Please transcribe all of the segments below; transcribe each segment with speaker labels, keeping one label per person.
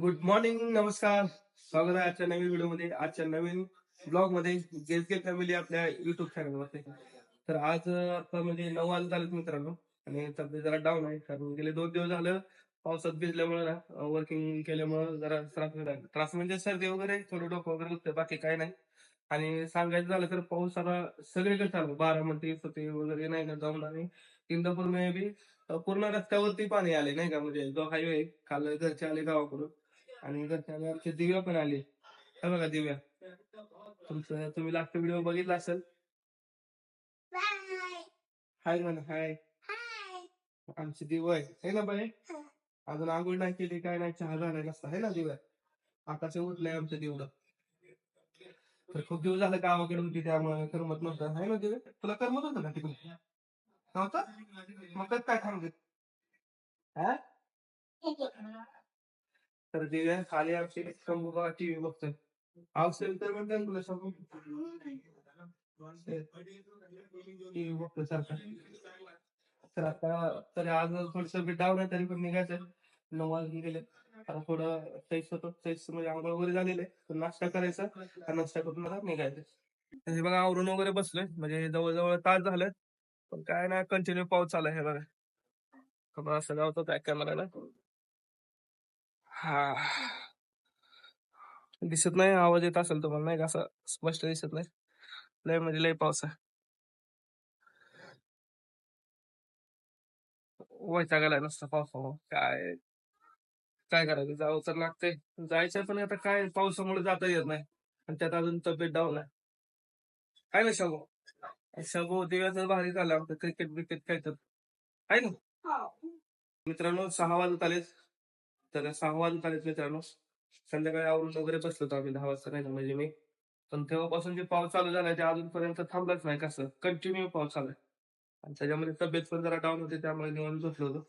Speaker 1: Good morning नमस्कार. स्वागत आहे आजच्या नवीन व्हिडिओमध्ये. आजच्या नवीन ब्लॉगमध्ये गेसगे फॅमिली आपल्या युट्यूब चॅनलवरती तर आज आता म्हणजे नऊ वाजत आलेत मित्रांनो. आणि तब्येत जरा डाऊन आहे. कारण गेले दोन दिवस झालं पावसात भिजल्यामुळे ना वर्किंग केल्यामुळे जरा त्रास त्रास म्हणजे सर्दी वगैरे थोडं डोकं वगैरे दुखतं बाकी काय नाही. आणि सांगायचं झालं तर पाऊस आता सगळीकडे चालू. बारामती सुते वगैरे नाही का जाऊन आणि इंदापूर मे बी पूर्ण रस्त्यावरती पाणी आले नाही का? म्हणजे जो हायवे काल घरचे आले गावाकडून. आणि घरच्या आमचे दिव्या पण आले. हे बघा दिव्या. तुमचं तुम्ही लास्ट व्हिडिओ बघितला असेल. हाय म्हणा हाय आमची दिव आहे है ना बाई? अजून आंघोळ नाही केली काय नाही चहा झाला नसता. है ना दिव्या? आकाश उठलंय आमचं दिवडं तर खूप दिवस झालं गावाकडे होती त्यामुळे करमत नव्हतं. है ना दिव्या? तुला करमत होतं ना तिकडे? नव्हतं? मग काय थांबत हा? तर दिव्या खाली आमची शंभू विभक्त टीव्ही बघतोय. असेल तर म्हणते तुला शंभू टीव्ही बघतोय सारखा. तर आता तरी आज थोडस डाऊन आहे तरी पण निघायचं नऊ वाजून गेले. आता थोडं फ्रेश होतो. फ्रेश म्हणजे आंघोळ वगैरे झालेले तर नाश्ता करायचा आणि नाश्ता करून मला निघायचं हे बघा आवरून वगैरे बसलोय. म्हणजे जवळजवळ तास झालं पण काय नाही कंटिन्यू पाऊस चालू आहे हे बघा. खबर असं गावतो त्या कॅमेराला हा. दिसत नाही आवाज येत असेल तुम्हाला नाही का? असं स्पष्ट दिसत नाही. लय म्हणजे लय पाऊस आहे. वैताग आलाय नसतं पावसामुळे. काय काय करायचं? जावं तर लागतंय. जायचं पण आता काय पावसामुळे जाता येत नाही. आणि त्यात अजून तब्येत डाऊन आहे. काय ना शगो? शगो दिव्याचं भारी झालं क्रिकेट बिकेट खेळतात. आहे ना? मित्रांनो सहा वाजत आलेत. तर सहा वाजत आलेत मित्रांनो. संध्याकाळी आवरून वगैरे बसलो होतो आम्ही दहा वाजता नाही म्हणजे मी. पण तेव्हापासून जे पाऊस चालू झालाय ते अजूनपर्यंत थांबलाच नाही कसं? कंटिन्यू पाऊस चालू आहे. आणि त्याच्यामध्ये तब्येत पण जरा डाऊन होती त्यामुळे निवडून बसलो होतो.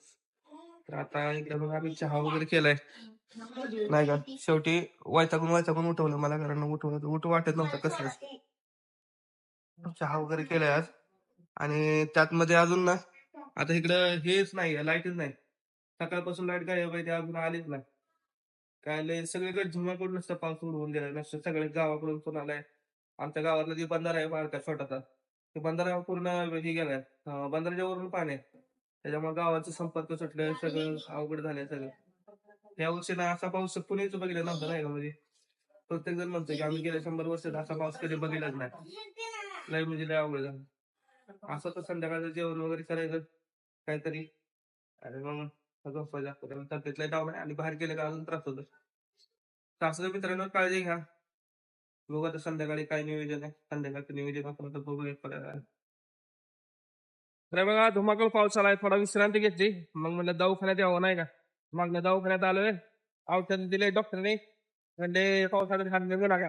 Speaker 1: तर आता इकडे मग आम्ही चहा वगैरे केलाय. नाही का? शेवटी वैतागून वैतागून उठवलं मला कारण उठवलं उठू वाटत नव्हतं कसं. चहा वगैरे केलाय आज. आणि त्यात मध्ये अजून ना आता इकडं हेच नाही लाईटच नाही. सकाळपासून लाइट गायब आहे ते अजून आलीच नाही. काय लय सगळीकडे धुमाकूड नसतं पाऊस उडवून दिला नसतं सगळे गावाकडून पण आलाय. आमच्या गावातला जे बंधारा आहे बारका छोटाचा ते बंधारा पूर्ण हे गेलाय बंधाराच्या वरून पाणी आहे. त्याच्यामुळे गावाचा संपर्क सुटलं सगळं अवघड झालंय सगळं. या वर्षी ना असा पाऊस पुणेच बघितला नव्हता नाही का म्हणजे? प्रत्येक जण म्हणतो की आम्ही गेल्या शंभर वर्षात असा पाऊस कधी बघितलाच नाही. लय म्हणजे लय अवघड झालं. असं तर संध्याकाळचं जेवण वगैरे करायचं काहीतरी. अरे मग झोपायचं असतं त्यामुळे डाव आणि बाहेर गेले का अजून त्रास होतो तर मित्रांनो काळजी घ्या. बघू आता संध्याकाळी काय नियोजन आहे. संध्याकाळचं नियोजन आपण आता बघूया तर बघा धुमाकूळ पाऊस आलाय थोडा विश्रांती घेतली. मग म्हणलं दवाखान्यात यावं नाही का? मग दवाखान्यात आलोय. औषध दिले डॉक्टरने. म्हणजे पावसाळ्यात हात निघू नका.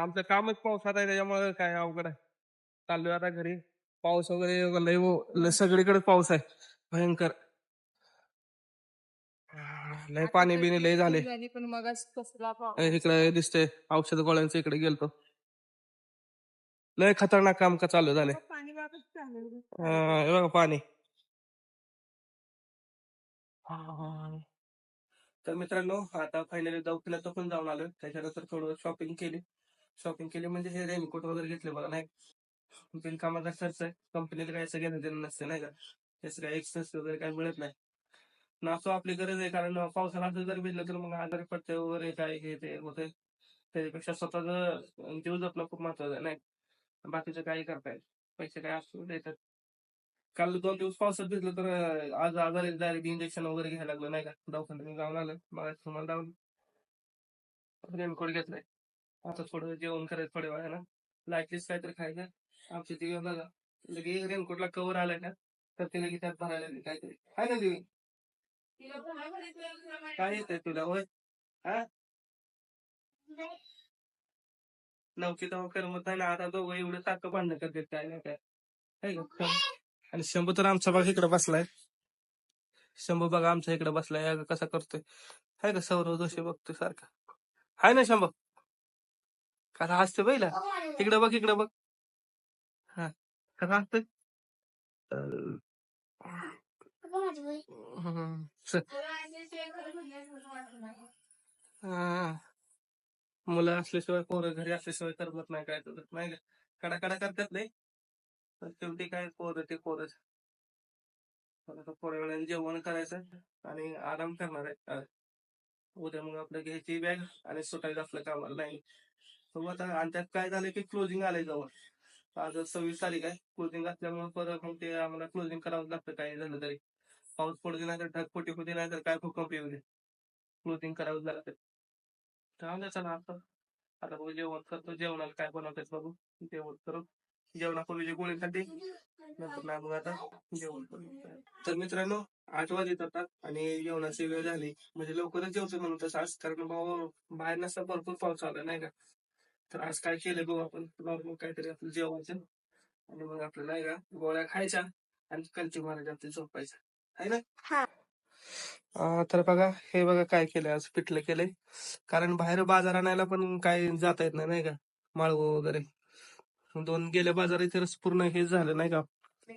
Speaker 1: आमचं कामच पावसात आहे त्याच्यामुळे काय अवघड आहे. चाललोय आता घरी. पाऊस वगैरे लय सगळीकडे पाऊस आहे. भयंकर. लय पाणी बिणी लय झाले.
Speaker 2: पण मग कसला पाऊस.
Speaker 1: इकडे दिसते औषध गोळ्यांचं इकडे गेलतो. लय खतरनाक काम का चालू झाले
Speaker 2: पाणी बाबत चालू
Speaker 1: हे बघा पाणी. तर मित्रांनो आता फायनली दवाखान्यात पण जाऊन आलो त्याच्यानंतर थोडं शॉपिंग केली. शॉपिंग केली म्हणजे हे रेनकोट वगैरे घेतले मला नाही बिनकामाचा खर्च आहे. कंपनीला काय सगळ्यांना देणं नसते नाही का? त्याचं काय एक्सपेन्स वगैरे काय मिळत नाही. नाचो आपली गरज आहे कारण पावसाला असं जर भिजलं तर मग आजारी पडते वगैरे काय हे ते होते त्याच्यापेक्षा स्वतःच जीव जपणं खूप महत्वाचं आहे नाही बाकीचं काही करताय. पैसे काय असू देतात. काल दोन दिवस पावसात भिजलं तर आज आजारी डायरेक्ट इंजेक्शन वगैरे घ्यायला लागलं नाही का? दवाखान्यात जाऊन आलं. मग तुम्हाला जाऊन रेनकोट घेतलाय. आता थोडं जेवण करायचं थोड्या वेळानं. लाईटलीच काहीतरी खायचं. आमची दिवी बघा लगे रेनकोटला कवर आलाय ना तर ते लगे त्यात भरायला काहीतरी. काय ना दिवी? काय येतंय तुला? होय. हा? नवकी तेव्हा करमत नाही ना आता दोघं एवढं सारखं भांडणं करतात काय नाही काय. है? आणि शंभू तर आमचा बघा इकडे बसलाय. शंभू बघा आमच्या इकडे बसलाय अगं कसा करतोय. हाय का सौरव जोशी बघतोय सारखा. हाय ना शंभू? कसा हसतोय पहिला इकडे बघ इकडे बघ. हा कसा हसतोय? हा. मुलं असल्याशिवाय पोरं घरी असल्याशिवाय करमत नाही काय करत नाही. का? कडा कडा करतात नाही शेवटी काय पोरं ते पोरच आता थोड्या वेळाने जेवण करायचं आणि आराम करणार आहे. उद्या मग आपलं घ्यायची बॅग आणि सुटायचं आपलं कामाला. नाही. मग आता आणि त्यात काय झालं की क्लोजिंग आलंय जवळ. आज सव्वीस तारीख आहे. क्लोजिंग असल्यामुळे परत मग ते आम्हाला क्लोजिंग करावं लागतं. काही झालं तरी. पाऊस पडू दे नाही तर ढगफुटी होती नाही तर काय भूकंप येऊ दे. क्लोथिंग करावं लागतं त्यामुळे चला आता. आता बघू जेवण करतो. जेवणाला काय बनवतात बघू? जेवण करू. जेवणापूर्वी गोळी खाते नंतर ना मग आता जेवण करू. तर मित्रांनो आठ वाजत होतात आणि जेवणाची वेळ झाली. म्हणजे लवकरच जेवतो म्हणून तसं आज. कारण भाऊ बाहेर नसता भरपूर पाऊस आला नाही का? तर आज काय केलं बघू आपण? नॉर्मल काहीतरी आपलं जेवायचं. आणि मग आपलं नाही का गोळ्या खायच्या आणि कलची मारायच्या आपली झोपायचं. आहे ना?
Speaker 2: हा.
Speaker 1: अं, तर बघा हे बघा काय केलंय आज पिठलं केलंय. कारण बाहेर बाजार आणायला पण काय जाता येत नाही नाही का? माळव वगैरे. दोन गेल्या बाजारात तर पूर्ण हे झालं नाही का?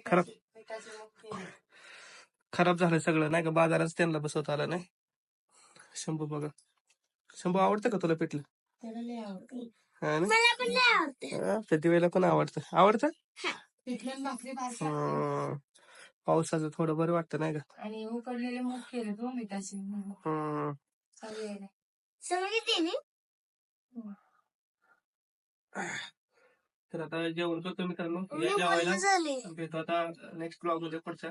Speaker 1: खराब. खराब झालं सगळं नाही का? बाजारात त्यांना बसवता आलं नाही. शंभू बघा. शंभू आवडतं का तुला पिठलं? हा ना?
Speaker 2: मला पण आवडते.
Speaker 1: हा, पण आवडतं. आवडतं?
Speaker 2: पिठलं भाकरी भाजी
Speaker 1: हम्म. पावसाचं थोडं बरं वाटतं नाही का?
Speaker 2: आणि उकडलेले मूग केले तो मिठाचे.
Speaker 1: हम्म. तर आता जेवण करतो मित्रांनो. या जेवायला भेटू आता नेक्स्ट ब्लॉगमध्ये पुढच्या.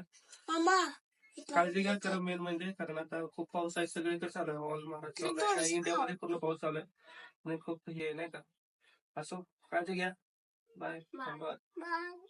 Speaker 2: मामा
Speaker 1: काळजी घ्या खरं मेन म्हणजे कारण आता खूप पाऊस आहे सगळीकडे चालू आहे. ऑल महाराष्ट्र इंडियामध्ये पूर्ण पाऊस चालू आहे. आणि खूप हे आहे, नाही का? असो काळजी घ्या. बाय धन्यवाद.
Speaker 2: बाय